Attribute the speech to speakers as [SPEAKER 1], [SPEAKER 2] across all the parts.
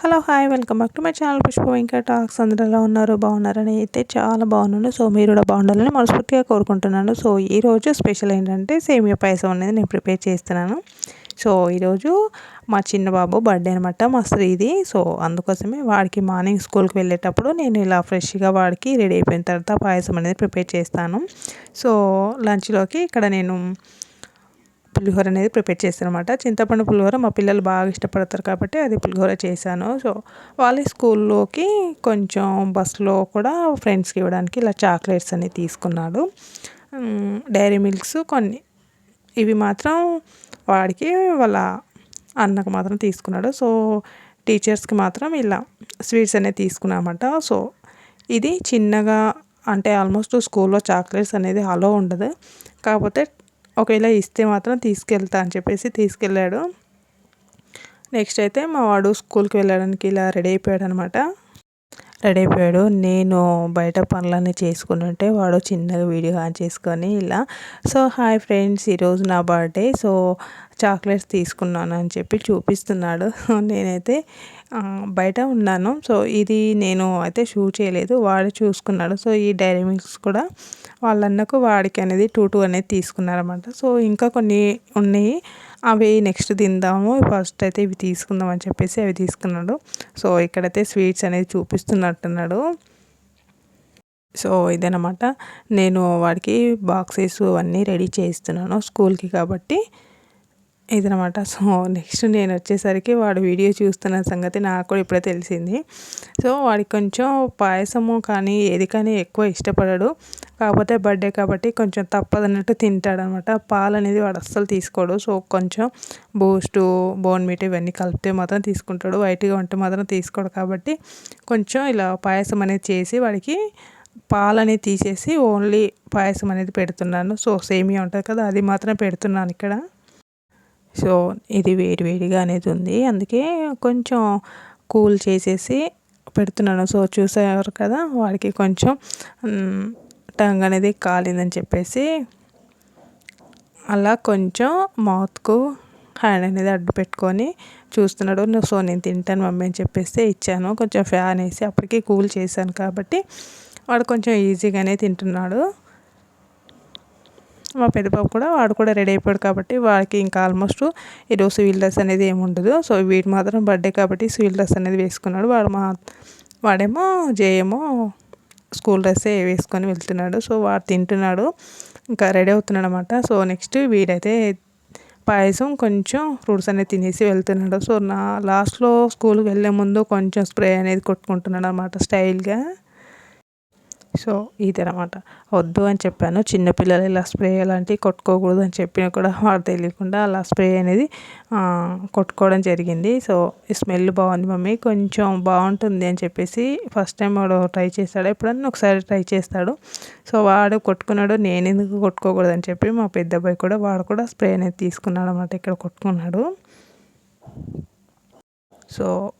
[SPEAKER 1] Hello hi welcome back to my channel Pushpa Venkata talks. అందరూ ఎలా ఉన్నారు? బాగున్నారని అయితే చాలా బాగున్నాను. సో మీరు కూడా బాగుండాలని మనస్ఫూర్తిగా కోరుకుంటున్నాను. సో ఈరోజు స్పెషల్ ఏంటంటే సేమియా పాయసం అనేది నేను ప్రిపేర్ చేస్తున్నాను. సో ఈరోజు మా చిన్న బాబు బర్త్డే అనమాట మా స్త్రీది. సో అందుకోసమే వాడికి మార్నింగ్ స్కూల్కి వెళ్ళేటప్పుడు నేను ఇలా ఫ్రెష్గా వాడికి రెడీ అయిపోయిన తర్వాత పాయసం అనేది ప్రిపేర్ చేస్తాను. సో లంచ్లోకి ఇక్కడ నేను పులిహోర అనేది ప్రిపేర్ చేస్తాను అనమాట చింతపండు పులిహోర మా పిల్లలు బాగా ఇష్టపడతారు కాబట్టి అది పులిహోర చేశాను. సో వాళ్ళ స్కూల్లోకి కొంచెం బస్సులో కూడా ఫ్రెండ్స్కి ఇవ్వడానికి ఇలా చాక్లెట్స్ అని తీసుకున్నాడు. డైరీ మిల్క్స్ కొన్ని. ఇవి మాత్రం వాడికి వాళ్ళ అన్నకు మాత్రం తీసుకున్నాడు. సో టీచర్స్కి మాత్రం ఇలా స్వీట్స్ అనేది తీసుకున్నామట. సో ఇది చిన్నగా అంటే ఆల్మోస్ట్ స్కూల్లో చాక్లెట్స్ అనేది అలో ఉండదు. కాకపోతే ఒకవేళ ఇస్తే మాత్రం తీసుకెళ్తా అని చెప్పేసి తీసుకెళ్ళాడు. నెక్స్ట్ అయితే మా వాడు స్కూల్కి వెళ్ళడానికి ఇలా రెడీ అయిపోయాడు అనమాట రెడీ అయిపోయాడు. నేను బయట పనులన్నీ చేసుకుని ఉంటే వాడు చిన్నగా వీడియో ఆన్ చేసుకొని ఇలా సో హాయ్ ఫ్రెండ్స్ ఈరోజు నా బర్త్డే సో చాక్లెట్స్ తీసుకున్నాను అని చెప్పి చూపిస్తున్నాడు. నేనైతే బయట ఉన్నాను. సో ఇది నేను అయితే షూట్ చేయలేదు. వాడు చూసుకున్నాడు. సో ఈ డైరీ మిల్క్స్ కూడా వాళ్ళన్నకు వాడికి అనేది టూ టూ అనేది తీసుకున్నారన్నమాట. సో ఇంకా కొన్ని ఉన్నాయి. అవి నెక్స్ట్ తిందాము. ఫస్ట్ అయితే ఇవి తీసుకుందాం అని చెప్పేసి అవి తీసుకున్నాడు. సో ఇక్కడైతే స్వీట్స్ అనేది చూపిస్తున్నట్టున్నాడు. సో ఇదనమాట నేను వాడికి బాక్సెస్ అన్నీ రెడీ చేస్తున్నాను స్కూల్కి కాబట్టి. ఇదనమాట. సో నెక్స్ట్ నేను వచ్చేసరికి వాడు వీడియో చూస్తున్న సంగతి నాకు కూడా ఇప్పుడే తెలిసింది. సో వాడికి కొంచెం పాయసము కానీ ఏది కానీ ఎక్కువ ఇష్టపడడు. కాకపోతే బర్త్డే కాబట్టి కొంచెం తప్పదన్నట్టు తింటాడనమాట. పాలు అనేది వాడు అస్సలు తీసుకోడు. సో కొంచెం బూస్టు బోన్ మీట్ ఇవన్నీ కలిపితే మాత్రం తీసుకుంటాడు. వైట్గా ఉంటే మాత్రం తీసుకోడు కాబట్టి కొంచెం ఇలా పాయసం అనేది చేసి వాడికి పాలు అనేది తీసేసి ఓన్లీ పాయసం అనేది పెడుతున్నాను. సో సేమియా ఉంటుంది కదా అది మాత్రం పెడుతున్నాను ఇక్కడ. సో ఇది వేడి వేడిగా అనేది ఉంది. అందుకే కొంచెం కూల్ చేసేసి పెడుతున్నాను. సో చూసారు కదా వాడికి కొంచెం టంగ్ అనేది కాలిందని చెప్పేసి అలా కొంచెం మౌత్కు హ్యాండ్ అనేది అడ్డు పెట్టుకొని చూస్తున్నాడు. సో నేను తింటాను మమ్మీ అని చెప్పేసి ఇచ్చాను. కొంచెం ఫ్యాన్ వేసి అప్పటికి కూల్ చేశాను కాబట్టి వాడు కొంచెం ఈజీగానే తింటున్నాడు. మా పెద్ద కూడా వాడు కూడా రెడీ అయిపోయాడు కాబట్టి వాడికి ఇంకా ఆల్మోస్ట్ ఈరోజు సివిల్ డ్రెస్ అనేది ఏమి ఉండదు. సో వీటి మాత్రం బర్త్డే కాబట్టి సివిల్ డ్రెస్ అనేది వేసుకున్నాడు. వాడు మా వాడేమో జేయేమో స్కూల్ డ్రెస్సే వేసుకొని వెళ్తున్నాడు. సో వాడు తింటున్నాడు. ఇంకా రెడీ అవుతున్నాడు అనమాట సో నెక్స్ట్ వీడైతే పాయసం కొంచెం ఫ్రూట్స్ అనేది తినేసి వెళ్తున్నాడు. సో నా లాస్ట్లో స్కూల్కి వెళ్ళే ముందు కొంచెం స్ప్రే అనేది కొట్టుకుంటున్నాడు అనమాట స్టైల్గా సో ఇదనమాట. వద్దు అని చెప్పాను. చిన్నపిల్లలు ఇలా స్ప్రే అలాంటివి కొట్టుకోకూడదు అని చెప్పినా కూడా వాడు తెలియకుండా అలా స్ప్రే అనేది కొట్టుకోవడం జరిగింది. సో స్మెల్ బాగుంది మమ్మీ. కొంచెం బాగుంటుంది అని చెప్పేసి ఫస్ట్ టైం వాడు ట్రై చేస్తాడు. ఎప్పుడన్నా ఒకసారి ట్రై చేస్తాడు. సో వాడు కొట్టుకున్నాడు. నేను ఎందుకు కొట్టుకోకూడదు అని చెప్పి మా పెద్ద అబ్బాయి కూడా వాడు కూడా స్ప్రే అనేది తీసుకున్నాడు అనమాట ఇక్కడ కొట్టుకున్నాడు. సో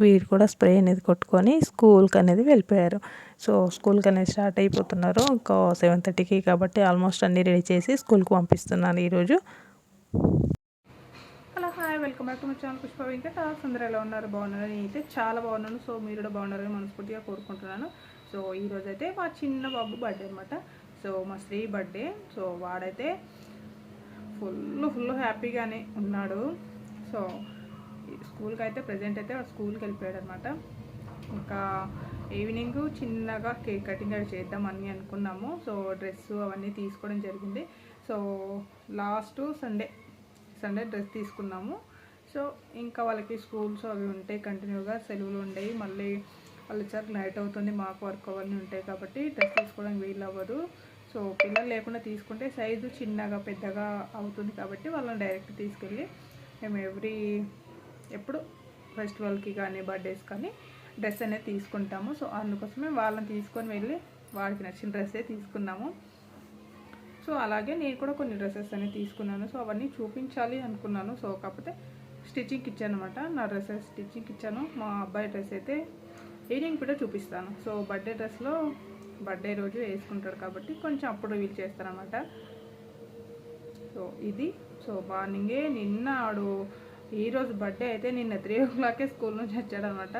[SPEAKER 1] వీడు కూడా స్ప్రే అనేది కొట్టుకొని స్కూల్కి అనేది వెళ్ళిపోయారు. సో స్కూల్కి అనేది స్టార్ట్ అయిపోతున్నారు. ఇంకా సెవెన్ థర్టీకి కాబట్టి ఆల్మోస్ట్ అన్నీ రెడీ చేసి స్కూల్కి పంపిస్తున్నాను ఈరోజు. Hello hi. Welcome back to my channel Pushpa Venkata. అందరూ ఎలా ఉన్నారు? బాగున్నారు? అయితే చాలా బాగున్నాను. సో మీరు కూడా బాగున్నారని మనస్ఫూర్తిగా కోరుకుంటున్నాను. సో ఈరోజు అయితే మా చిన్న బాబు బర్త్డే అనమాట సో మా స్త్రీ బర్త్డే. సో వాడైతే ఫుల్ ఫుల్ హ్యాపీగానే ఉన్నాడు. సో స్కూల్కి అయితే ప్రజెంట్ అయితే స్కూల్కి వెళ్ళిపోయాడు అనమాట ఇంకా ఈవినింగ్ చిన్నగా కేక్ కటింగ్ అవి చేద్దామని అనుకున్నాము. సో డ్రెస్ అవన్నీ తీసుకోవడం జరిగింది. So last Sunday Sunday dress తీసుకున్నాము. సో ఇంకా వాళ్ళకి స్కూల్స్ అవి ఉంటాయి కంటిన్యూగా సెలవులు ఉండేవి మళ్ళీ వాళ్ళు సార్ నైట్ అవుతుంది మాకు వర్క్ అవన్నీ ఉంటాయి కాబట్టి డ్రెస్ తీసుకోవడానికి వీలు అవ్వదు సో పిల్లలు లేకుండా తీసుకుంటే సైజు చిన్నగా పెద్దగా అవుతుంది కాబట్టి వాళ్ళని డైరెక్ట్ తీసుకెళ్ళి మేము ఎవ్రీ ఎప్పుడు ఫెస్టివల్కి కానీ బర్త్డేస్ కానీ డ్రెస్ అనేది తీసుకుంటాము. సో అందుకోసమే వాళ్ళని తీసుకొని వెళ్ళి వాడికి నచ్చిన డ్రెస్సే తీసుకున్నాము. సో అలాగే నేను కూడా కొన్ని డ్రెస్సెస్ అనేవి తీసుకున్నాను. సో అవన్నీ చూపించాలి అనుకున్నాను. సో కాకపోతే స్టిచ్చింగ్కి ఇచ్చాను అనమాట నా డ్రెస్సెస్ స్టిచ్చింగ్కి ఇచ్చాను. మా అబ్బాయి డ్రెస్ అయితే ఈవినింగ్ కూడా చూపిస్తాను. సో బర్త్డే డ్రెస్లో బర్త్డే రోజు వేసుకుంటాడు కాబట్టి కొంచెం అప్పుడు వీలు చేస్తానమాట సో ఇది. సో మార్నింగే నిన్న ఆడు
[SPEAKER 2] ఈరోజు బర్త్డే అయితే నిన్న త్రీ ఓ క్లాకే స్కూల్ నుంచి వచ్చాడు అనమాట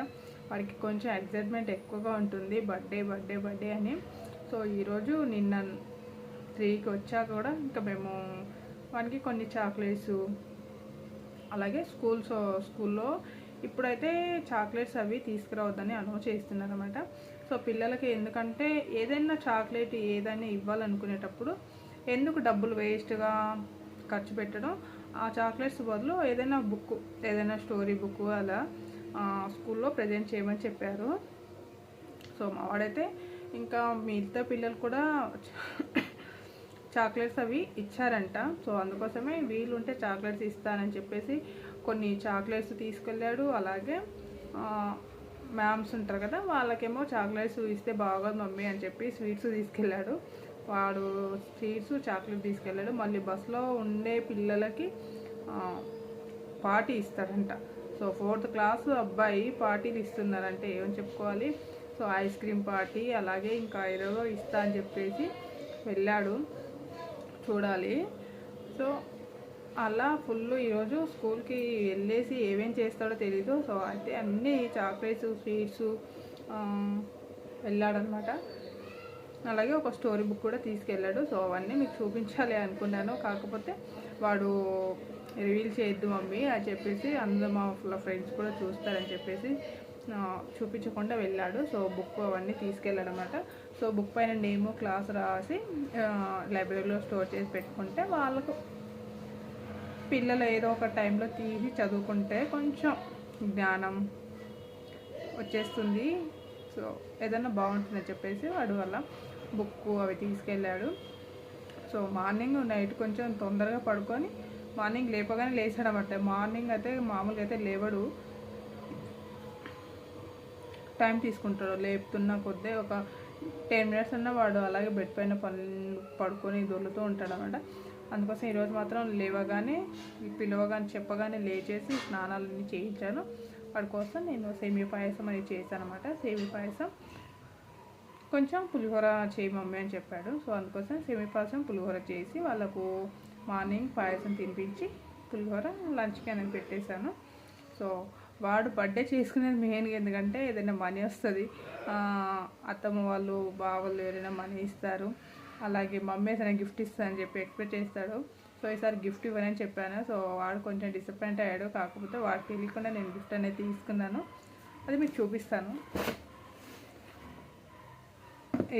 [SPEAKER 2] వాడికి కొంచెం ఎక్సైట్మెంట్ ఎక్కువగా ఉంటుంది. బర్త్డే బర్త్డే బర్త్డే అని. సో ఈరోజు నిన్న త్రీకి వచ్చాక కూడా ఇంకా మేము వానికి కొన్ని చాక్లెట్స్ అలాగే స్కూల్స్ స్కూల్లో ఇప్పుడైతే చాక్లెట్స్ అవి తీసుకురావద్దని అనౌన్స్ చేస్తున్నారనమాట. సో పిల్లలకి ఎందుకంటే ఏదైనా చాక్లెట్ ఏదైనా ఇవ్వాలనుకునేటప్పుడు ఎందుకు డబ్బులు వేస్ట్గా ఖర్చు పెట్టడం? ఆ చాక్లెట్స్ బదులు ఏదైనా బుక్ ఏదైనా స్టోరీ బుక్ అలా స్కూల్లో ప్రజెంట్ చేయమని చెప్పారు. సో మా వాడైతే ఇంకా మిగతా పిల్లలు కూడా చాక్లెట్స్ అవి ఇచ్చారంట. సో అందుకోసమే వీళ్ళు ఉంటే చాక్లెట్స్ ఇస్తానని చెప్పేసి కొన్ని చాక్లెట్స్ తీసుకెళ్ళాడు. అలాగే మ్యామ్స్ ఉంటారు కదా వాళ్ళకేమో చాక్లెట్స్ ఇస్తే బాగోదు మమ్మీ అని చెప్పి స్వీట్స్ తీసుకెళ్ళాడు. వాడు స్వీట్స్ చాక్లెట్ తీసుకెళ్ళాడు. మళ్ళీ బస్సులో ఉండే పిల్లలకి పార్టీ ఇస్తారంట సో ఫోర్త్ క్లాస్ అబ్బాయి పార్టీలు ఇస్తున్నారంటే ఏమని చెప్పుకోవాలి? సో ఐస్ క్రీమ్ పార్టీ అలాగే ఇంకా ఏదో ఇస్తా అని చెప్పేసి వెళ్ళాడు. చూడాలి. సో అలా ఫుల్ ఈరోజు స్కూల్కి వెళ్ళేసి ఏమేం చేస్తాడో తెలీదు. సో అయితే అన్నీ చాక్లెట్స్ స్వీట్స్ వెళ్ళాడనమాట. అలాగే ఒక స్టోరీ బుక్ కూడా తీసుకెళ్ళాడు. సో అవన్నీ మీకు చూపించాలి అనుకున్నాను. కాకపోతే వాడు రివీల్ చేయొద్దు మమ్మీ అని చెప్పేసి అందరూ మా ఫ్రెండ్స్ కూడా చూస్తారని చెప్పేసి చూపించకుండా వెళ్ళాడు. సో బుక్ అవన్నీ తీసుకెళ్ళాడనమాట సో బుక్ పైన నేము క్లాస్ రాసి లైబ్రరీలో స్టోర్ చేసి పెట్టుకుంటే వాళ్ళకు పిల్లలు ఏదో ఒక టైంలో తీసి చదువుకుంటే కొంచెం జ్ఞానం వచ్చేస్తుంది. సో ఏదన్నా బాగుంటుందని చెప్పేసి వాడు వల్ల బుక్ అవి తీసుకెళ్ళాడు. సో మార్నింగ్ నైట్ కొంచెం తొందరగా పడుకొని మార్నింగ్ లేపగానే లేచాడనమాట మార్నింగ్ అయితే మామూలుగా అయితే లేవడు. టైం తీసుకుంటాడు. లేపుతున్న కొద్దీ ఒక టెన్ మినిట్స్ ఉన్న వాడు అలాగే బెడ్ పైన పని పడుకొని దొరుకుతూ ఉంటాడు అనమాట అందుకోసం ఈరోజు మాత్రం లేవగానే పిలవగానే చెప్పగానే లేచేసి స్నానాలన్నీ చేయించాను. వాడి కోసం నేను సేమియా పాయసం అనేది చేశాను అనమాట సేమియా పాయసం కొంచెం పులిహోర చేయి మమ్మీ అని చెప్పాడు. సో అందుకోసం సేమియా పులిహోర చేసి వాళ్ళకు మార్నింగ్ పాయసం తినిపించి పులిహోర లంచ్కి అనేది పెట్టేశాను. సో వాడు బర్త్డే చేసుకునేది మెయిన్గా ఎందుకంటే ఏదైనా మనీ వస్తుంది. అత్తమ్మ వాళ్ళు బావలు ఎవరైనా మనీ ఇస్తారు. అలాగే మమ్మీ ఏదైనా గిఫ్ట్ ఇస్తానని చెప్పి ఎక్స్పెక్ట్ చేస్తాడు. సో ఈసారి గిఫ్ట్ ఇవ్వనని చెప్పాను. సో వాడు కొంచెం డిసప్పాయింట్ అయ్యాడు. కాకపోతే వాడు తెలియకుండా నేను గిఫ్ట్ అనేది తీసుకున్నాను. అది మీకు చూపిస్తాను.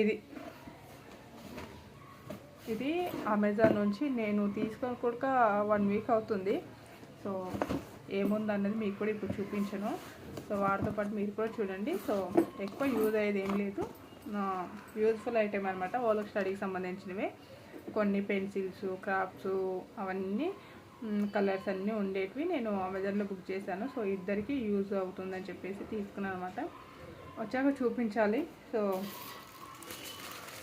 [SPEAKER 2] ఇది. ఇది అమెజాన్ నుంచి నేను తీసుకొని కూడా వన్ వీక్ అవుతుంది. సో ఏముందన్నది మీకు కూడా ఇప్పుడు చూపించను. సో వాటితో పాటు మీరు కూడా చూడండి. సో ఎక్కువ యూజ్ అయ్యేది ఏం లేదు. యూజ్ఫుల్ ఐటెం అనమాట వాళ్ళకి స్టడీకి సంబంధించినవి. కొన్ని పెన్సిల్స్ క్రాఫ్ట్స్ అవన్నీ కలర్స్ అన్నీ ఉండేటివి నేను అమెజాన్లో బుక్ చేశాను. సో ఇద్దరికి యూజ్ అవుతుందని చెప్పేసి తీసుకున్నాను అనమాట వచ్చాక చూపించాలి. సో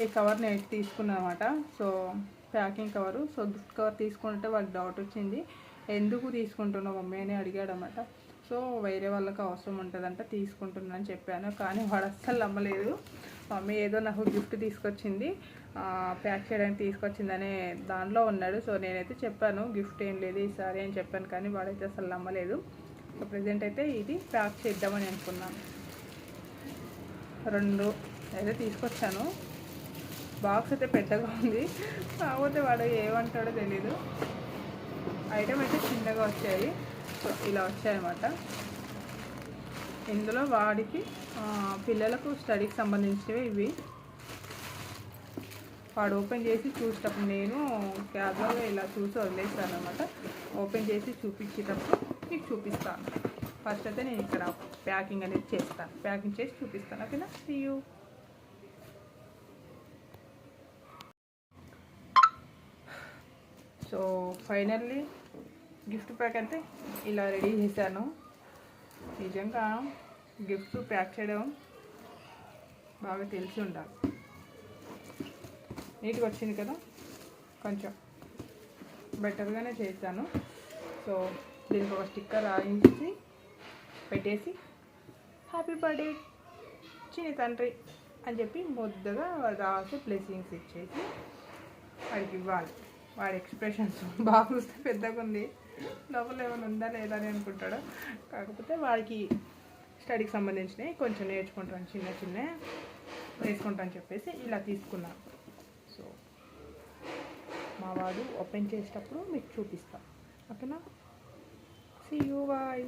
[SPEAKER 2] ఈ కవర్ నేను తీసుకున్నాను అనమాట so packing cover. So gift cover తీసుకుంటే వాళ్ళకి డౌట్ వచ్చింది. ఎందుకు తీసుకుంటున్నావు మమ్మీ? అని అడిగాడు అనమాట సో వేరే వాళ్ళకి అవసరం ఉంటుందంట తీసుకుంటున్నాను చెప్పాను. కానీ వాడు అస్సలు నమ్మలేదు. మమ్మీ ఏదో నాకు గిఫ్ట్ తీసుకొచ్చింది. ప్యాక్ చేయడానికి తీసుకొచ్చిందనే దానిలో ఉన్నాడు. సో నేనైతే చెప్పాను గిఫ్ట్ ఏం లేదు ఈసారి అని చెప్పాను. కానీ వాడైతే అసలు నమ్మలేదు. సో ప్రజెంట్ అయితే ఇది ప్యాక్ చేద్దామని అనుకున్నాను. రెండు అయితే తీసుకొచ్చాను. బాక్స్ అయితే పెద్దగా ఉంది. కాకపోతే వాడు ఏమంటాడో తెలీదు. ఐటమ్ అయితే చిన్నగా వచ్చాయి. సో ఇలా వచ్చాయన్నమాట. ఇందులో వాడికి పిల్లలకు స్టడీకి సంబంధించినవి ఇవి. వాడు ఓపెన్ చేసి చూసేటప్పుడు నేను క్యాబ్లో ఇలా చూసి వదిలేస్తాను అనమాట ఓపెన్ చేసి చూపించేటప్పుడు మీకు చూపిస్తాను. ఫస్ట్ అయితే నేను ఇక్కడ ప్యాకింగ్ అనేది చేస్తాను. ప్యాకింగ్ చేసి చూపిస్తాను. ఓకేనా? See you so finally gift pack అయితే ఇలా రెడీ చేశాను. నిజంగా గిఫ్ట్ ప్యాక్ చేయడం బాగా తెలిసి ఉండాలి. నీట్గా వచ్చింది కదా? కొంచెం బెటర్గానే చేశాను. సో దీనికి ఒక స్టిక్కర్ రాయించి పెట్టేసి హ్యాపీ బర్త్డే చిన్ని తండ్రి అని చెప్పి ముద్దగా రాసి బ్లెస్సింగ్స్ ఇచ్చేసి వాడికి ఇవ్వాలి వాడి ఎక్స్ప్రెషన్స్. బాగా చూస్తే పెద్దగా ఉంది
[SPEAKER 1] లోపల ఏమైనా ఉందా లేదా అని అనుకుంటాడు. కాకపోతే వాడికి స్టడీకి సంబంధించినవి కొంచెం నేర్చుకుంటాను చిన్న చిన్న వేసుకుంటాను చెప్పేసి ఇలా తీసుకున్నాను సో మా వాడు ఓపెన్ చేసేటప్పుడు మీకు చూపిస్తా. ఓకేనా? సి యూ బాయ్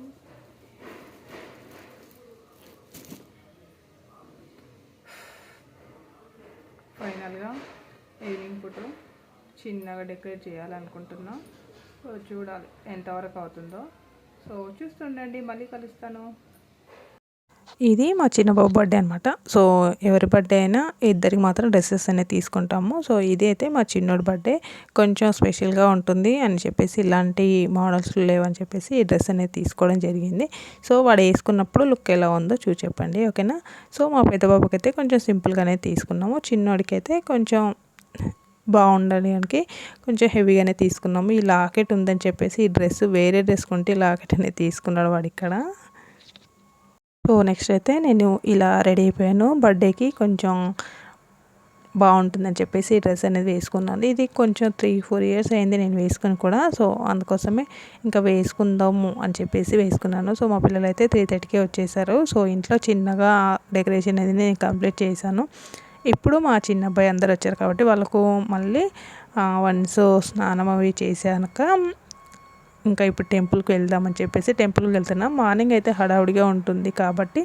[SPEAKER 1] ఫైనల్గా ఈవినింగ్ పూట చిన్నగా డెకరేట్ చేయాలనుకుంటున్నాం. సో చూడాలి ఎంతవరకు అవుతుందో. సో చూస్తుండండి మళ్ళీ కలుస్తాను. ఇది మా చిన్న బాబు బర్త్డే అనమాట సో ఎవరి బర్త్డే అయినా ఇద్దరికి మాత్రం డ్రెస్సెస్ అనేది తీసుకుంటాము. సో ఇది అయితే మా చిన్నోడి బర్త్డే కొంచెం స్పెషల్గా ఉంటుంది అని చెప్పేసి ఇలాంటి మోడల్స్ లేవని చెప్పేసి ఈ డ్రెస్ అనేది తీసుకోవడం జరిగింది. సో వాడు వేసుకున్నప్పుడు లుక్ ఎలా ఉందో చూసి చెప్పండి ఓకేనా? సో మా పెద్ద బాబుకి అయితే కొంచెం సింపుల్గానే తీసుకున్నాము. చిన్నోడికి అయితే కొంచెం బాగుండడానికి కొంచెం హెవీగానే తీసుకున్నాము. ఈ లాకెట్ ఉందని చెప్పేసి ఈ డ్రెస్ వేరే డ్రెస్ కొంటే లాకెట్ అనేది తీసుకున్నాడు వాడు ఇక్కడ. సో నెక్స్ట్ అయితే నేను ఇలా రెడీ అయిపోయాను. బర్త్డేకి కొంచెం బాగుంటుందని చెప్పేసి ఈ డ్రెస్ అనేది వేసుకున్నాను. ఇది కొంచెం త్రీ ఫోర్ ఇయర్స్ అయింది నేను వేసుకుని కూడా. సో అందుకోసమే ఇంకా వేసుకుందాము అని చెప్పేసి వేసుకున్నాను. సో మా పిల్లలు అయితే త్రీ థర్టీకే వచ్చేసారు. సో ఇంట్లో చిన్నగా డెకరేషన్ అనేది నేను కంప్లీట్ చేశాను. ఇప్పుడు మా చిన్న అబ్బాయి అందరు వచ్చారు కాబట్టి వాళ్ళకు మళ్ళీ వన్స్ స్నానం అవి చేశాక ఇంకా ఇప్పుడు టెంపుల్కి వెళ్దామని చెప్పేసి టెంపుల్కి వెళ్తున్నాం. మార్నింగ్ అయితే హడావుడిగా ఉంటుంది కాబట్టి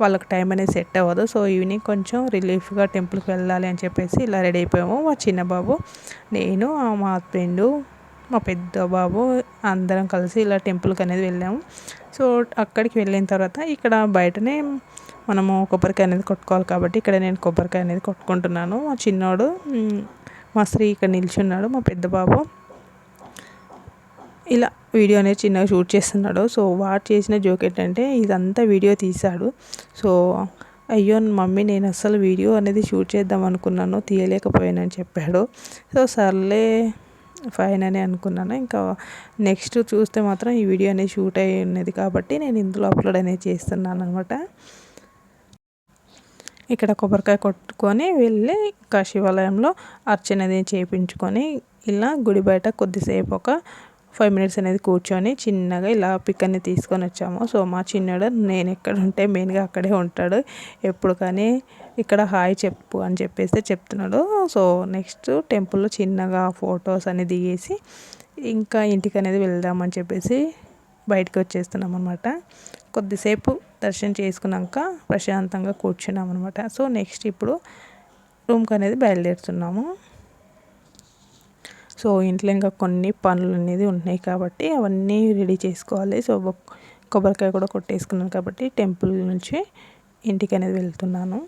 [SPEAKER 1] వాళ్ళకి టైం అనేది సెట్ అవ్వదు. సో ఈవినింగ్ కొంచెం రిలీఫ్గా టెంపుల్కి వెళ్ళాలి అని చెప్పేసి ఇలా రెడీ అయిపోయాము. మా చిన్న బాబు నేను మా హస్బెండ్ మా పెద్ద బాబు అందరం కలిసి ఇలా టెంపుల్కి అనేది వెళ్ళాము. సో అక్కడికి వెళ్ళిన తర్వాత ఇక్కడ బయటనే మనము కొబ్బరికాయ అనేది కొట్టుకోవాలి కాబట్టి ఇక్కడ నేను కొబ్బరికాయ అనేది కొట్టుకుంటున్నాను. మా చిన్నోడు మా స్త్రీ ఇక్కడ నిల్చున్నాడు మా పెద్ద బాబు. ఇలా వీడియో అనేది చిన్నగా షూట్ చేస్తున్నాడు. సో వాడు చేసిన జోక్ ఏంటంటే ఇదంతా వీడియో తీశాడు. సో అయ్యో మమ్మీ నేను అసలు వీడియో అనేది షూట్ చేద్దాం అనుకున్నాను తీయలేకపోయానని చెప్పాడు. సో సర్లే ఫైన్ అని అనుకున్నాను. ఇంకా నెక్స్ట్ చూస్తే మాత్రం ఈ వీడియో అనేది షూట్ అయి ఉన్నది కాబట్టి నేను ఇందులో అప్లోడ్ అనేది చేస్తున్నాను అనమాట ఇక్కడ కొబ్బరికాయ కొట్టుకొని వెళ్ళి ఇంకా శివాలయంలో అర్చనది చేయించుకొని ఇలా గుడి బయట కొద్దిసేపు ఒక ఫైవ్ మినిట్స్ అనేది కూర్చొని చిన్నగా ఇలా పిక్ తీసుకొని వచ్చాము. సో మా చిన్నడు నేను ఎక్కడ ఉంటే మెయిన్గా అక్కడే ఉంటాడు. ఎప్పుడు కానీ ఇక్కడ హాయ్ చెప్పు అని చెప్పేసి చెప్తున్నాడు. సో నెక్స్ట్ టెంపుల్లో చిన్నగా ఫొటోస్ అనేది దిగేసి ఇంకా ఇంటికి అనేది వెళ్దామని చెప్పేసి బయటకు వచ్చేస్తున్నాం అనమాట కొద్దిసేపు దర్శనం చేసుకున్నాక ప్రశాంతంగా కూర్చున్నాం అనమాట సో నెక్స్ట్ ఇప్పుడు రూమ్కి అనేది బయలుదేరుతున్నాము. సో ఇంట్లో ఇంకా కొన్ని పనులు అనేది ఉన్నాయి కాబట్టి అవన్నీ రెడీ చేసుకోవాలి. సో కొబ్బరికాయ కూడా కొట్టేసుకున్నాను కాబట్టి టెంపుల్ నుంచి ఇంటికి అనేది వెళ్తున్నాను.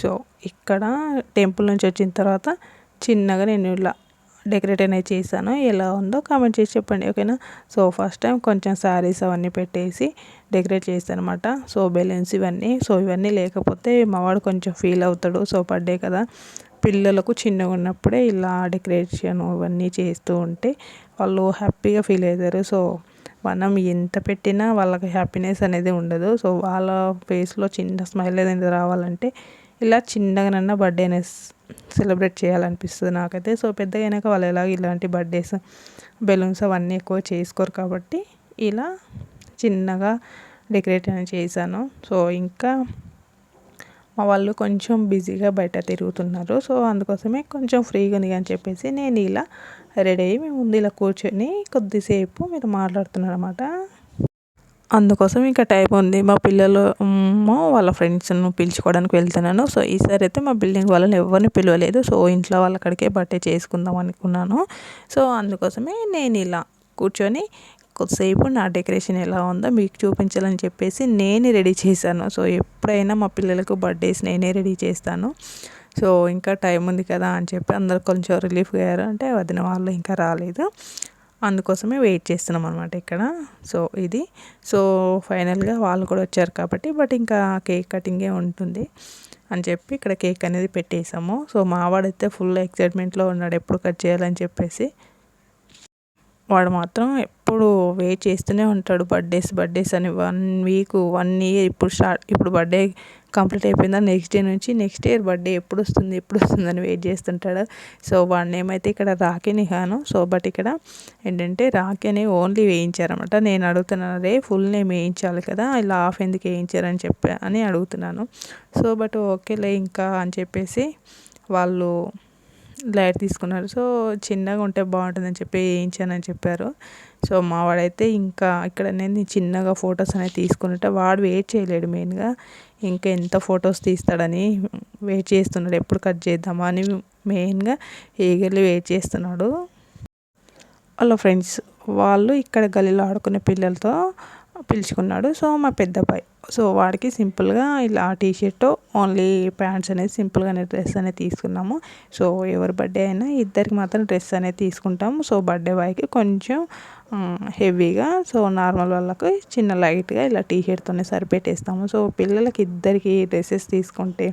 [SPEAKER 1] సో ఇక్కడ టెంపుల్ నుంచి వచ్చిన తర్వాత చిన్నగా నేను ఇలా డెకరేట్ అనేది చేశాను. ఎలా ఉందో కామెంట్ చేసి చెప్పండి ఓకేనా? సో ఫస్ట్ టైం కొంచెం శారీస్ అవన్నీ పెట్టేసి డెకరేట్ చేస్తాను అనమాట సో బెలూన్స్ ఇవన్నీ. సో ఇవన్నీ లేకపోతే మావాడు కొంచెం ఫీల్ అవుతాడు. సో బర్త్డే కదా. పిల్లలకు చిన్నగా ఉన్నప్పుడే ఇలా డెకరేషన్ ఇవన్నీ చేస్తూ ఉంటే వాళ్ళు హ్యాపీగా ఫీల్ అవుతారు. సో మనం ఎంత పెట్టినా వాళ్ళకి హ్యాపీనెస్ అనేది ఉండదు. సో వాళ్ళ ఫేస్లో చిన్న స్మైల్ అనేది రావాలంటే ఇలా చిన్నగానన్నా బర్త్డేనెస్ సెలబ్రేట్ చేయాలనిపిస్తుంది నాకైతే. సో పెద్దగా అయినాక వాళ్ళు ఎలాగ ఇలాంటి బర్త్డేస్ బెలూన్స్ అవన్నీ ఎక్కువ చేసుకోరు కాబట్టి ఇలా చిన్నగా డెకరేట్ అని చేశాను. సో ఇంకా మా వాళ్ళు కొంచెం బిజీగా బయట తిరుగుతున్నారు. సో అందుకోసమే కొంచెం ఫ్రీగా ఉంది అని చెప్పేసి నేను ఇలా రెడీ అయ్యి మేము ముందు ఇలా కూర్చొని కొద్దిసేపు మీరు మాట్లాడుతున్నారు అనమాట అందుకోసం ఇంకా టైం ఉంది. మా పిల్లలు వాళ్ళ ఫ్రెండ్స్ను పిలుచుకోవడానికి వెళ్తున్నాను. సో ఈసారి అయితే మా బిల్డింగ్ వాళ్ళని ఎవరిని పిలవలేదు. సో ఇంట్లో వాళ్ళ అక్కడికే బర్త్డే చేసుకుందాం అనుకున్నాను. సో అందుకోసమే నేను ఇలా కూర్చొని కొద్దిసేపు నా డెకరేషన్ ఎలా ఉందో మీకు చూపించాలని చెప్పేసి నేనే రెడీ చేశాను. సో ఎప్పుడైనా మా పిల్లలకు బర్త్డేస్ నేనే రెడీ చేస్తాను. సో ఇంకా టైం ఉంది కదా అని చెప్పి అందరు కొంచెం రిలీఫ్గా అయ్యారు. అంటే వదిన వాళ్ళు ఇంకా రాలేదు. అందుకోసమే వెయిట్ చేస్తున్నాం అనమాట ఇక్కడ. సో ఇది. సో ఫైనల్గా వాళ్ళు కూడా వచ్చారు కాబట్టి బట్ ఇంకా కేక్ కటింగే ఉంటుంది అని చెప్పి ఇక్కడ కేక్ అనేది పెట్టేసాము. సో మావాడైతే ఫుల్ ఎక్సైట్మెంట్లో ఉన్నాడు ఎప్పుడు కట్ చేయాలని చెప్పేసి. వాడు మాత్రం ఎప్పుడు వెయిట్ చేస్తూనే ఉంటాడు. బర్త్డేస్ బర్త్డేస్ అని వన్ వీక్ వన్ ఇయర్ ఇప్పుడు స్టార్ట్ ఇప్పుడు బర్త్డే కంప్లీట్ అయిపోయిందా? నెక్స్ట్ డే నుంచి నెక్స్ట్ ఇయర్ బర్త్డే ఎప్పుడు వస్తుంది ఎప్పుడు వస్తుంది అని వెయిట్ చేస్తుంటాడు. సో వాడి నేమ్ అయితే ఇక్కడ రాఖీ నిహాను సో బట్ ఇక్కడ ఏంటంటే రాఖీ అని ఓన్లీ వేయించారనమాట నేను అడుగుతున్నాను రే ఫుల్ నేమ్ వేయించాలి కదా ఇలా హాఫ్ ఎందుకు వేయించారని చెప్పి అని అడుగుతున్నాను. సో బట్ ఓకేలే ఇంకా అని చెప్పేసి వాళ్ళు లైట్ తీసుకున్నారు. సో చిన్నగా ఉంటే బాగుంటుందని చెప్పి వేయించానని చెప్పారు. సో మావాడైతే ఇంకా ఇక్కడ నేను చిన్నగా ఫొటోస్ అనేది తీసుకున్నట్టే వాడు వెయిట్ చేయలేడు మెయిన్గా. ఇంకా ఎంత ఫొటోస్ తీస్తాడని వెయిట్ చేస్తున్నాడు. ఎప్పుడు కట్ చేద్దామా అని మెయిన్గా ఈగర్లీ వెయిట్ చేస్తున్నాడు. వాళ్ళ ఫ్రెండ్స్ వాళ్ళు ఇక్కడ గలీలో ఆడుకునే పిల్లలతో పిలుచుకున్నాడు. సో మా పెద్ద సో వాడికి సింపుల్గా ఇలా టీ షర్ట్ ఓన్లీ ప్యాంట్స్ అనేది సింపుల్గా డ్రెస్ అనేది తీసుకున్నాము. సో ఎవరి బర్త్డే అయినా ఇద్దరికి మాత్రం డ్రెస్ అనేది తీసుకుంటాము. సో బర్త్డే బాయ్కి కొంచెం హెవీగా సో నార్మల్ వాళ్ళకి చిన్న లైట్గా ఇలా టీ షర్ట్తోనే సరిపెట్టేస్తాము. సో పిల్లలకి ఇద్దరికి డ్రెస్సెస్ తీసుకుంటే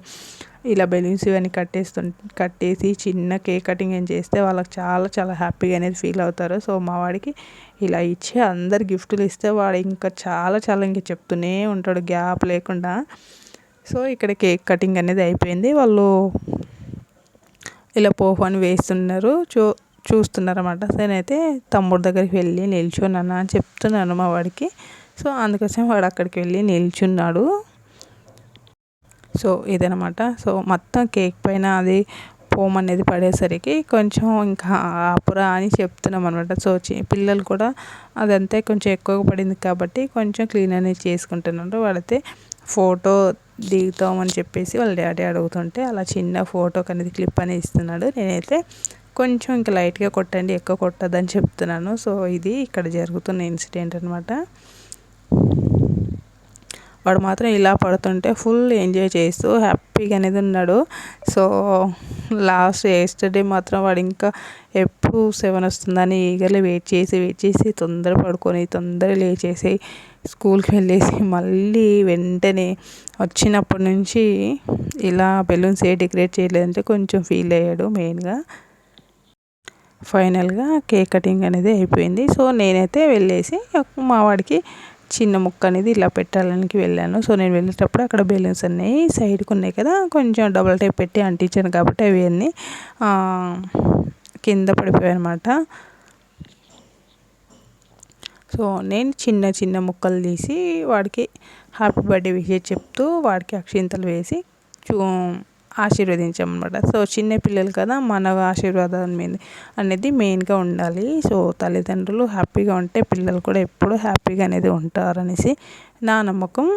[SPEAKER 1] ఇలా బెలూన్స్ ఇవన్నీ కట్టేస్తు కట్టేసి చిన్న కేక్ కటింగ్ చేస్తే వాళ్ళకి చాలా చాలా హ్యాపీగా అనేది ఫీల్ అవుతారు. సో మా వాడికి ఇలా ఇచ్చి అందరు గిఫ్టులు ఇస్తే వాడు ఇంకా చాలా చాలా ఇంకా చెప్తూనే ఉంటాడు. గ్యాప్ లేకుండా. సో ఇక్కడ కేక్ కటింగ్ అనేది అయిపోయింది. వాళ్ళు ఇలా పోహని వేస్తున్నారు. చూ చూస్తున్నారన్నమాట. నేనైతే తమ్ముడు దగ్గరికి వెళ్ళి నిల్చున్నాను అని చెప్తున్నాను మా వాడికి. సో అందుకోసం వాడు అక్కడికి వెళ్ళి నిల్చున్నాడు. సో ఇదనమాట సో మొత్తం కేక్ పైన అది పోమ్ అనేది పడేసరికి కొంచెం ఇంకా ఆపురా అని చెప్తున్నాం అనమాట సో పిల్లలు కూడా అదంతా కొంచెం ఎక్కువగా పడింది కాబట్టి కొంచెం క్లీన్ అనేది చేసుకుంటున్నారు. వాళ్ళైతే ఫోటో దిగుతామని చెప్పేసి వాళ్ళ డాడీ అడుగుతుంటే అలా చిన్న ఫోటో అనేది క్లిప్ అనేది ఇస్తున్నాడు. నేనైతే కొంచెం ఇంకా లైట్గా కొట్టండి ఎక్కువ కొట్టద్దని చెప్తున్నాను. సో ఇది ఇక్కడ జరుగుతున్న ఇన్సిడెంట్ అనమాట వాడు మాత్రం ఇలా పడుతుంటే ఫుల్ ఎంజాయ్ చేస్తూ హ్యాపీగా అనేది ఉన్నాడు. సో లాస్ట్ ఎస్టర్డే మాత్రం వాడు ఇంకా ఎప్పుడు సెవెన్ వస్తుందని ఈగర్లీ వెయిట్ చేసి వెయిట్ చేసి తొందర పడుకొని తొందర లేచేసి స్కూల్కి వెళ్ళేసి మళ్ళీ వెంటనే వచ్చినప్పటి నుంచి ఇలా బెలూన్స్ ఏ డెకరేట్ చేయలేదంటే కొంచెం ఫీల్ అయ్యాడు మెయిన్గా ఫైనల్గా కేక్ కటింగ్ అనేది అయిపోయింది. సో నేనైతే వెళ్ళేసి మా వాడికి చిన్న ముక్క అనేది ఇలా పెట్టాలని వెళ్ళాను. సో నేను వెళ్ళేటప్పుడు అక్కడ బెలూన్స్ అన్నీ సైడ్కి ఉన్నాయి కదా కొంచెం డబల్ టైప్ పెట్టి అంటించాను కాబట్టి అవి అన్నీ కింద పడిపోయాయి అనమాట సో నేను చిన్న చిన్న ముక్కలు తీసి వాడికి హ్యాపీ బర్త్డే విషయం చెప్తూ వాడికి అక్షింతలు వేసి చూ ఆశీర్వదించామన్నమాట. సో చిన్న పిల్లలు కదా మన ఆశీర్వాదం మీద అనేది మెయిన్గా ఉండాలి. సో తల్లిదండ్రులు హ్యాపీగా ఉంటే పిల్లలు కూడా ఎప్పుడు హ్యాపీగా అనేది ఉంటారనేసి నా నమ్మకం.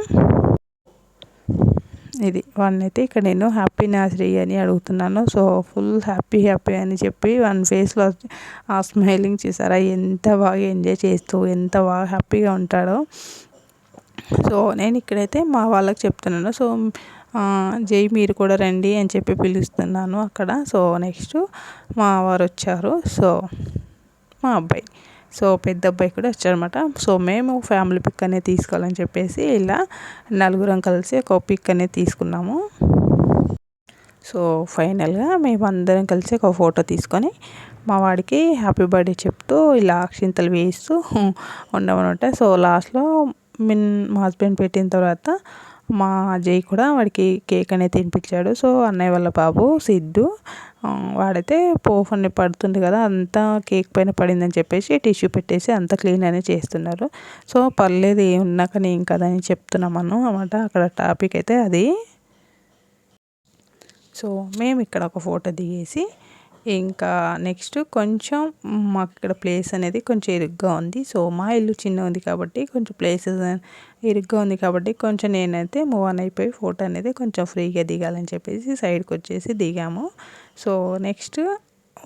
[SPEAKER 1] ఇది వాడిని అయితే ఇక్కడ నేను హ్యాపీ నాశ్రీ అని అడుగుతున్నాను. సో ఫుల్ హ్యాపీ హ్యాపీ అని చెప్పి వన్ ఫేస్లో ఆ స్మైలింగ్ చూసారా? ఎంత బాగా ఎంజాయ్ చేస్తూ ఎంత బాగా హ్యాపీగా ఉంటాడో. సో నేను ఇక్కడైతే మా వాళ్ళకి చెప్తున్నాను. సో జై మీరు కూడా రండి అని చెప్పి పిలుస్తున్నాను అక్కడ. సో నెక్స్ట్ మా వారు వచ్చారు. సో మా అబ్బాయి. సో పెద్ద అబ్బాయి కూడా వచ్చారనమాట సో మేము ఫ్యామిలీ పిక్ అనేది తీసుకోవాలని చెప్పేసి ఇలా నలుగురం కలిసి ఒక పిక్ అనేది తీసుకున్నాము. సో ఫైనల్గా మేము అందరం కలిసి ఒక ఫోటో తీసుకొని మా వాడికి హ్యాపీ బర్త్డే చెప్తూ ఇలా అక్షింతలు వేస్తూ ఉండమనమాట సో లాస్ట్లో మిన్ మా హస్బెండ్ పెట్టిన తర్వాత మా అజయ్ కూడా వాడికి కేక్ అనేది తినిపించాడు. సో అన్నయ్య వాళ్ళ బాబు సిద్ధు వాడైతే పోఫ్ పడుతుంది కదా అంతా కేక్ పైన పడిందని చెప్పేసి టిష్యూ పెట్టేసి అంతా క్లీన్ అనేది చేస్తున్నారు. సో పర్లేదు ఏమున్నా కానీ ఏం కదా అని చెప్తున్నామను అనమాట అక్కడ టాపిక్ అయితే అది. సో మేము ఇక్కడ ఒక ఫోటో దిగేసి ఇంకా నెక్స్ట్ కొంచెం మాకు ఇక్కడ ప్లేస్ అనేది కొంచెం ఇరుగ్గా ఉంది. సో మా ఇల్లు చిన్న ఉంది కాబట్టి కొంచెం ప్లేసెస్ ఇరుగ్గా ఉంది కాబట్టి కొంచెం నేనైతే మూవ్ ఆన్ అయిపోయి ఫోటో అనేది కొంచెం ఫ్రీగా దిగాలని చెప్పేసి సైడ్కి వచ్చేసి దిగాము. సో నెక్స్ట్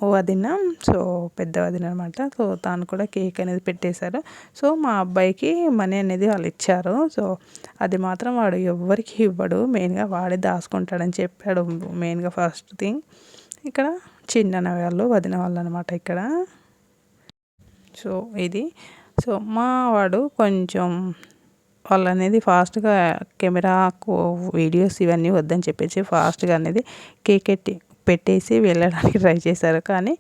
[SPEAKER 1] వదిన సో పెద్ద వదిన అనమాట సో తాను కూడా కేక్ అనేది పెట్టేశారు. సో మా అబ్బాయికి మనీ అనేది వాళ్ళు ఇచ్చారు. సో అది మాత్రం వాడు ఎవ్వరికి ఇవ్వడు. మెయిన్గా వాడే దాచుకుంటాడని చెప్పాడు. మెయిన్గా ఫస్ట్ థింగ్ ఇక్కడ చిన్న వాళ్ళు వదిన వాళ్ళు అనమాట ఇక్కడ. సో ఇది. సో మా వాడు కొంచెం వాళ్ళు అనేది ఫాస్ట్గా కెమెరా వీడియోస్ ఇవన్నీ వద్దని చెప్పేసి ఫాస్ట్గా అనేది కేక్ పెట్టేసి వెళ్ళడానికి ట్రై చేశారు. కానీ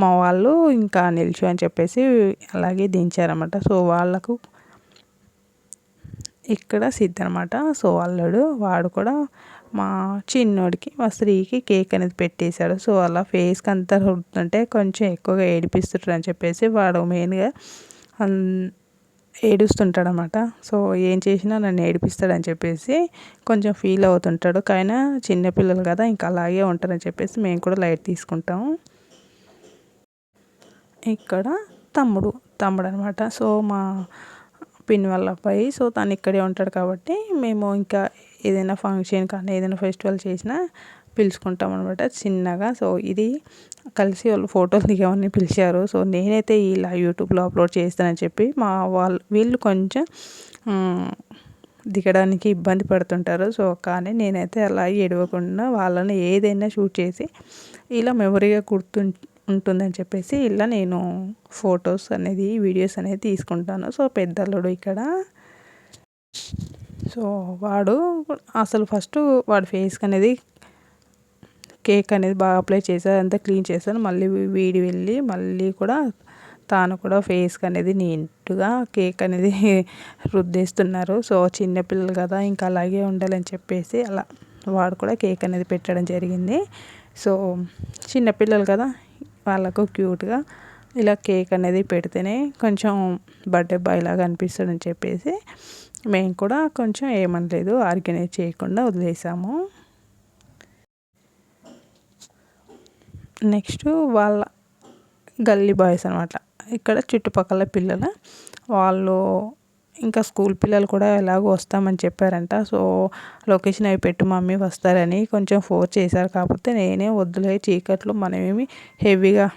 [SPEAKER 1] మా వాళ్ళు ఇంకా నిల్చు అని చెప్పేసి అలాగే దించారన్నమాట. సో వాళ్ళకు ఇక్కడ సిద్ధ అనమాట సో అల్లుడు వాడు కూడా మా చిన్నోడికి మా స్త్రీకి కేక్ అనేది పెట్టేశాడు. సో అలా ఫేస్కి అంతా రుద్దుతుంటే కొంచెం ఎక్కువగా ఏడిపిస్తుంటారు అని చెప్పేసి వాడు మెయిన్గా ఏడుస్తుంటాడనమాట. సో ఏం చేసినా నన్ను ఏడిపిస్తాడని చెప్పేసి కొంచెం ఫీల్ అవుతుంటాడు. కానీ చిన్నపిల్లలు కదా ఇంకా అలాగే ఉంటారని చెప్పేసి మేము కూడా లైట్ తీసుకుంటాము. ఇక్కడ తమ్ముడు తమ్ముడు అనమాట సో మా పిన్ వాళ్ళ అబ్బాయి. సో తను ఇక్కడే ఉంటాడు కాబట్టి మేము ఇంకా ఏదైనా ఫంక్షన్ కానీ ఏదైనా ఫెస్టివల్ చేసినా పిలుచుకుంటాం అనమాట చిన్నగా. సో ఇది కలిసి వాళ్ళు ఫోటోలు దిగేవన్నీ పిలిచారు. సో నేనైతే ఇలా యూట్యూబ్లో అప్లోడ్ చేస్తానని చెప్పి మా వాళ్ళు వీళ్ళు కొంచెం దిగడానికి ఇబ్బంది పడుతుంటారు. సో కానీ నేనైతే అలా ఎడవకుండా వాళ్ళని ఏదైనా షూట్ చేసి ఇలా మెమరీగా గుర్తు ఉంటుందని చెప్పేసి ఇలా నేను ఫొటోస్ అనేది వీడియోస్ అనేది తీసుకుంటాను. సో పెద్దల్లుడు ఇక్కడ సో వాడు అసలు ఫస్ట్ వాడి ఫేస్కి అనేది కేక్ అనేది బాగా అప్లై చేశారు అంతా క్లీన్ చేశాను మళ్ళీ వీడి వెళ్ళి మళ్ళీ కూడా తాను కూడా ఫేస్కి అనేది నీట్గా కేక్ అనేది రుద్దేస్తున్నారు. సో చిన్నపిల్లలు కదా ఇంకా అలాగే ఉండాలని చెప్పేసి అలా వాడు కూడా కేక్ అనేది పెట్టడం జరిగింది. సో చిన్నపిల్లలు కదా వాళ్ళకు క్యూట్గా ఇలా కేక్ అనేది పెడితేనే కొంచెం బర్త్డే బాయ్ లాగా అనిపిస్తుందని చెప్పేసి మేము కూడా కొంచెం ఏమనలేదు ఆర్గనైజ్ చేయకుండా వదిలేసాము. నెక్స్ట్ వాళ్ళ గల్లీ బాయ్స్ అనమాట ఇక్కడ చుట్టుపక్కల పిల్లలు వాళ్ళు ఇంకా స్కూల్ పిల్లలు కూడా ఎలాగో వస్తామని చెప్పారంట. సో లొకేషన్ అవి పెట్టు మమ్మీ వస్తారని కొంచెం ఫోర్స్ చేశారు. కాకపోతే నేనే వద్దులే చీకట్లో మనమేమి హెవీగా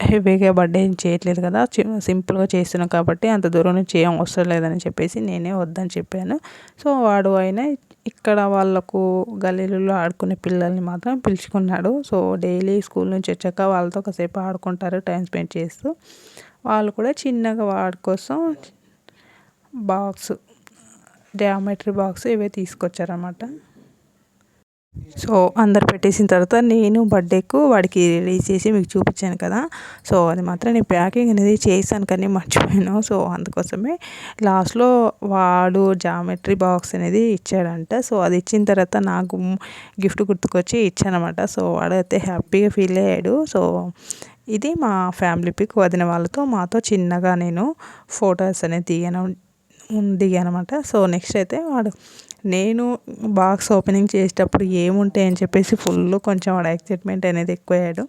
[SPEAKER 1] హెవీగా బర్త్డే ఏం చేయట్లేదు కదా. సింపుల్గా చేస్తున్నాం కాబట్టి అంత దూరం నుంచి ఏం అవసరం లేదని చెప్పేసి నేనే వద్దని చెప్పాను. సో వాడు అయినా ఇక్కడ వాళ్ళకు గల్లీలలో ఆడుకునే పిల్లల్ని మాత్రం పిలుచుకున్నాడు. సో డైలీ స్కూల్ నుంచి వచ్చాక వాళ్ళతో కాసేపు ఆడుకుంటారు టైం స్పెండ్ చేస్తూ. వాళ్ళు కూడా చిన్నగా వాడి కోసం బాక్స్ డ్యామెట్రీ బాక్స్ ఇవే తీసుకొచ్చారన్నమాట. సో అందరు పెట్టేసిన తర్వాత నేను బర్త్డేకు వాడికి రెడీ చేసి మీకు చూపించాను కదా. సో అది మాత్రం నేను ప్యాకింగ్ అనేది చేశాను కానీ మర్చిపోయాను. సో అందుకోసమే లాస్ట్లో వాడు జామెట్రీ బాక్స్ అనేది ఇచ్చాడంట. సో అది ఇచ్చిన తర్వాత నాకు గిఫ్ట్ గుర్తుకొచ్చి ఇచ్చానమాట. సో వాడైతే హ్యాపీగా ఫీల్ అయ్యాడు. సో ఇది మా ఫ్యామిలీ పిక్ వదిన వాళ్ళతో మాతో చిన్నగా నేను ఫొటోస్ అనేది దిగాను దిగానమాట. సో నెక్స్ట్ అయితే వాడు నేను బాక్స్ ఓపెనింగ్ చేసేటప్పుడు ఏముంటాయని చెప్పేసి ఫుల్ కొంచెం వాడు ఎక్సైట్మెంట్ అనేది ఎక్కువయ్యాడు.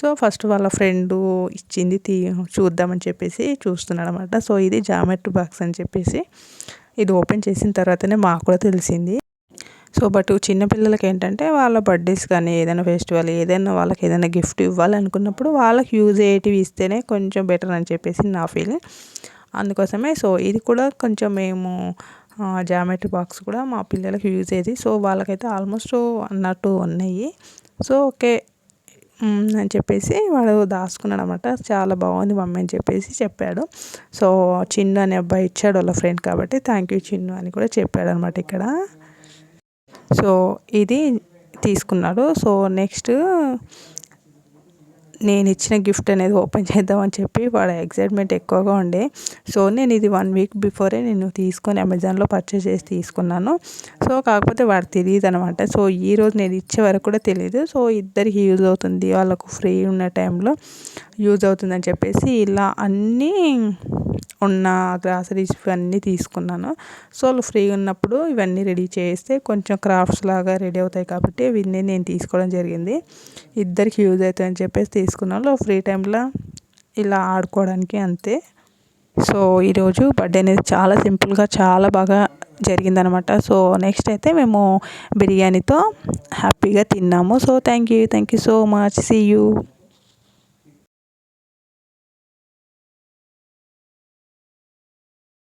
[SPEAKER 1] సో ఫస్ట్ వాళ్ళ ఫ్రెండ్ ఇచ్చింది తీ చూద్దామని చెప్పేసి చూస్తున్నాడు అనమాట సో ఇది జామెట్రీ బాక్స్ అని చెప్పేసి ఇది ఓపెన్ చేసిన తర్వాతనే మాకు కూడా తెలిసింది. సో బట్ చిన్నపిల్లలకి ఏంటంటే వాళ్ళ బర్త్డేస్ కానీ ఏదైనా ఫెస్టివల్ ఏదైనా వాళ్ళకి ఏదైనా గిఫ్ట్ ఇవ్వాలనుకున్నప్పుడు వాళ్ళకి యూజ్ అయ్యేటివి ఇస్తేనే కొంచెం బెటర్ అని చెప్పేసి నా ఫీలింగ్ అందుకోసమే సో ఇది కూడా కొంచెం మేము జామెట్రీ బాక్స్ కూడా మా పిల్లలకి యూజ్ అయ్యేది. సో వాళ్ళకైతే ఆల్మోస్ట్ అన్నట్టు ఉన్నాయి. So okay. అని చెప్పేసి వాడు దాచుకున్నాడు అనమాట చాలా బాగుంది మమ్మీ అని చెప్పేసి చెప్పాడు. సో చిన్ను అనే అబ్బాయి ఇచ్చాడు వాళ్ళ ఫ్రెండ్ కాబట్టి థ్యాంక్ యూ చిన్ను అని కూడా చెప్పాడు అనమాట ఇక్కడ. సో ఇది తీసుకున్నాడు. సో నెక్స్ట్ నేను ఇచ్చిన గిఫ్ట్ అనేది ఓపెన్ చేద్దామని చెప్పి వాడు ఎగ్జైట్మెంట్ ఎక్కువగా ఉండే. సో నేను ఇది వన్ వీక్ బిఫోరే నేను తీసుకొని అమెజాన్లో పర్చేస్ చేసి తీసుకున్నాను. సో కాకపోతే వాడు తెలియదు అనమాట సో ఈరోజు నేను ఇచ్చే వరకు కూడా తెలియదు సో ఇద్దరికి యూజ్ అవుతుంది. వాళ్ళకు ఫ్రీ ఉన్న టైంలో యూజ్ అవుతుందని చెప్పేసి ఇలా అన్నీ ఉన్న గ్రాసరీస్ ఇవన్నీ తీసుకున్నాను. సో వాళ్ళు ఫ్రీగా ఉన్నప్పుడు ఇవన్నీ రెడీ చేస్తే కొంచెం క్రాఫ్ట్స్ లాగా రెడీ అవుతాయి కాబట్టి ఇవన్నీ నేను తీసుకోవడం జరిగింది. ఇద్దరికి యూజ్ అవుతాయని చెప్పేసి తీసుకున్నాను. ఫ్రీ టైంలో ఇలా ఆడుకోవడానికి అంతే. సో ఈరోజు బర్త్డే అనేది చాలా సింపుల్గా చాలా బాగా జరిగిందనమాట. సో నెక్స్ట్ అయితే మేము బిర్యానీతో హ్యాపీగా తిన్నాము. So thank you thank you so much. See you